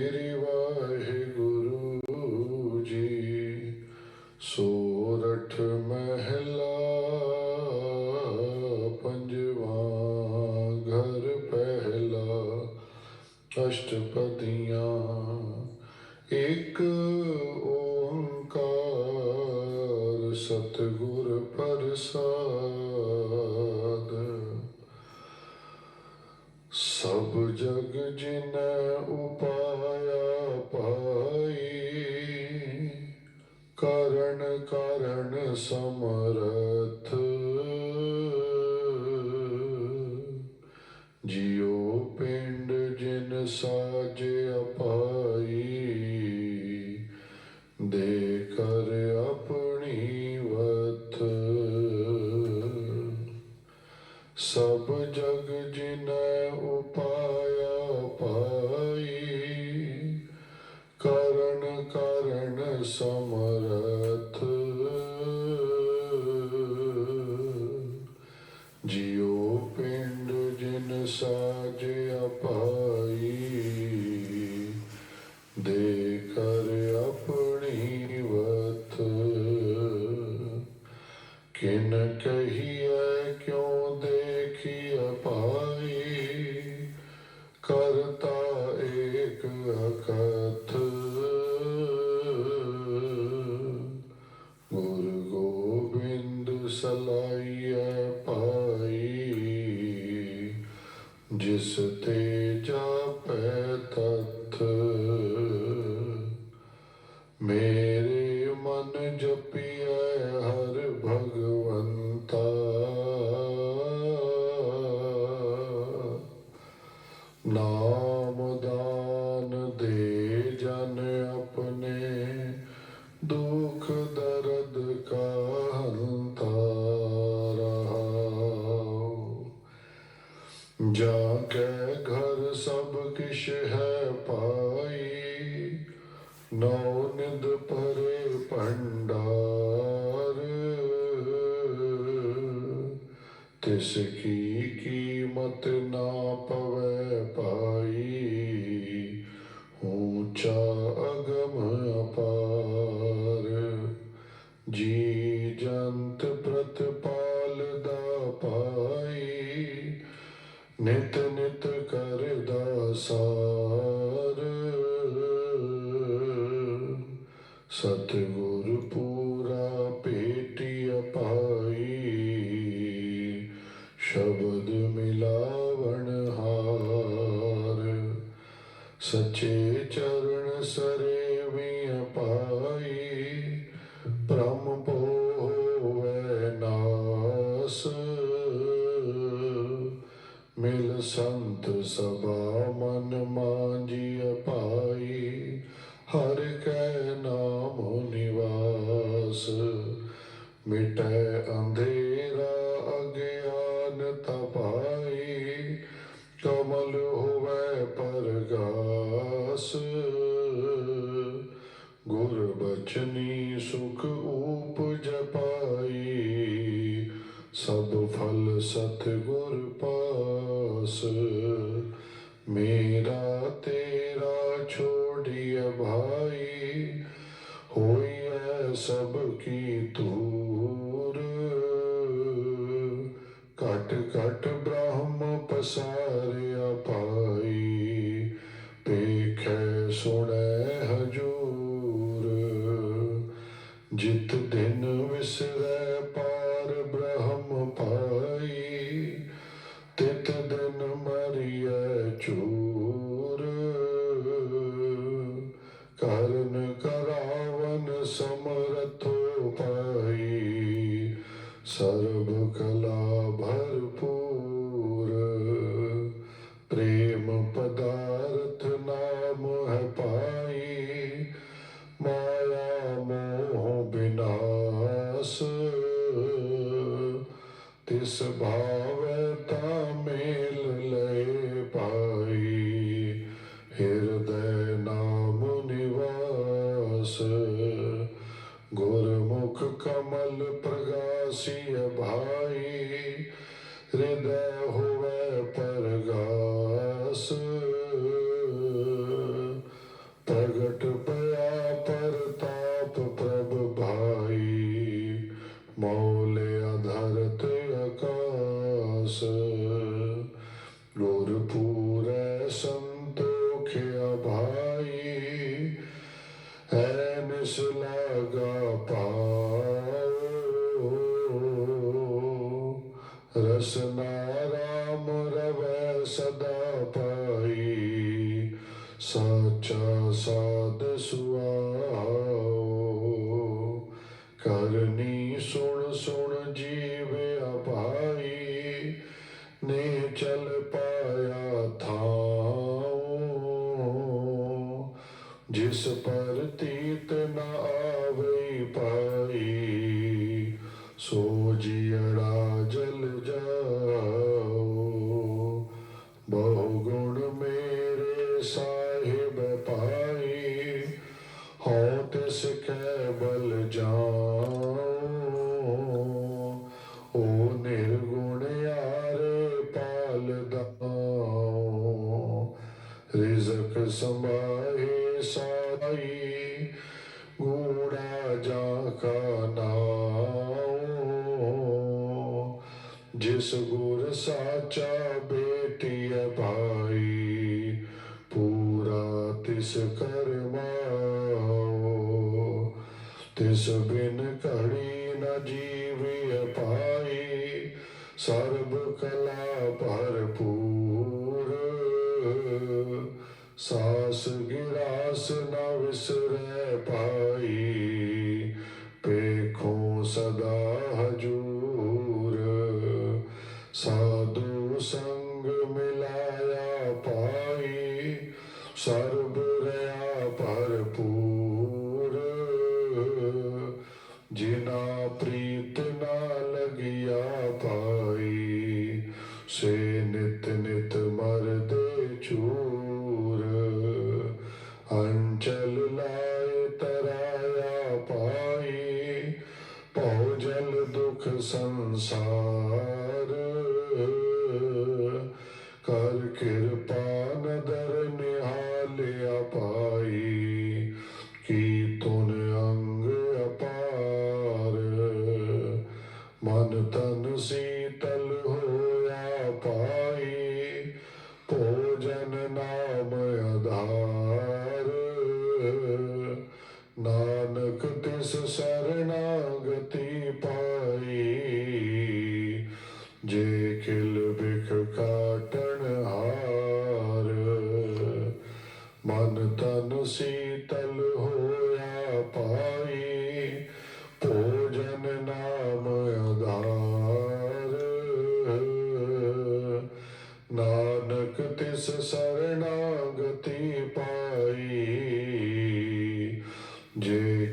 ਸ੍ਰੀ ਵਾਹਿਗੁਰੂ ਜੀ ਸੋਰਠ ਮਹਿਲਾ ਪੰਜਵਾਂ ਘਰ ਪਹਿਲਾ ਅਸ਼ਟਪਦੀਆਂ ਇੱਕ ਓੰਕਾਰ ਸਤਿਗੁਰ ਪ੍ਰਸਾਦ। ਕਰਨ ਕਰਨ ਸਮਰਥ ਕਿਨ ਕਹੀਐ ਕਿਉ ਦੇਖੀ ਪਾਈ ਕਰਤਾ ਏਕ ਅਕਥ। ਗੁਰ ਗੋਬਿੰਦ ਸਲਾਈਐ ਪਾਈ ਜਿਸ ਤੇ ਜਾ ਕੇ ਘਰ ਸਭ ਕਿਛ ਹੈ ਪਾਈ ਨੌ ਨਿਦ ਪਰੇ ਭੰਡਾਰ। ਤਿਸ ਕੀ ਕੀਮਤ ਨਾ ਪਵੈ ਪਾਈ ਊਚਾ ਅਗਮ ਨਿਤ ਨਿਤ ਕਰਦਾ ਸਾਰ ਸਤਿਗੁਰ ਪੂਰਾ ਭੇਟਿਆ ਪਾਈ ਸ਼ਬਦ ਮਿਲਾਵਣ ਹਾਰ। ਸੱਚੇ ਚਰਨ ਸਰੇਵੀਂ ਪਾਈ ਬ੍ਰਹਮ ਪੋਵੈ ਸੰਤ ਸਭਾ ਮਨ ਮਾਂਜੀ ਪਾਈ, ਹਰ ਕੈ ਨਾਮ ਨਿਵਾਸ। ਮਿਟੈ ਅੰਧੇਰਾ ਅਗਿਆਨ ਤਪਾਈ, ਕਮਲ ਹੋਵੈ ਪਰਗਾਸ। ਗੁਰ ਬਚਨੀ ਸੁਖ ਊਪਜ ਪਾਈ, ਸਭ ਫਲ ਸਤਿ ਛੋੜਿਆ ਭਾਈ ਹੋਈਐ ਸਭ ਕੀ ਤੂਰ ਕਰਨ ਕਰਾਵਨ ਸਮਰਥੋ ਪਾਈ ਸਰਬ ਕਲਾ ਭਰਪੂਰ। ਪ੍ਰੇਮ ਪਦਾਰਥ ਨਾਮ ਹੈ ਪਾਈ ਮਾਇਆ ਮੋਹ ਬਿਨਾਸ਼। ਤਿਸ ਭਾਵੈ ਰਸਨਾ ਰਾਮ ਰਵੈ ਸਦਾ ਪਾਈ ਸਾਚਾ ਸਾਧ ਸੁਆਓ ਕਰਨੀ ਸੁਣ ਸੁਣ ਜੀਵਿਆ ਭਾਈ ਨੇ ਚਲ ਪਾਇਆ ਥਾਉ। ਜਿਸ ਪਰ ਤੀਤ ਨਾ ਆਵੇ ਪਾਈ ਸਾਚਾ ਬੇਟੀਐ ਭਾਈ, ਪੂਰਾ ਤਿਸ ਕਰਮਾਓ ਤਿਸ ਬਿਨ ਘੜੀ ਨ ਜੀਵਿ ਪਾਈ ਸਰਬ ਕਲਾ ਭਰਪੂਰ। ਸਾਸ ਗਿਰਾਸ ਨ ਵਿਸਰੈ ਪਾਈ ਪੇਖੋ ਸਦਾ ਸਰਬ ਨਾਨਕ ਤਿਸ ਸਰਣਾਗਤੀ ਪਾਈ। ਜੇ ਖਿਲ ਬਿਖ ਕਾਟਣ ਹਾਰ ਮਨ ਤਨ ਸੀਤਲ ਹੋਇਆ ਪਾ ਜੇ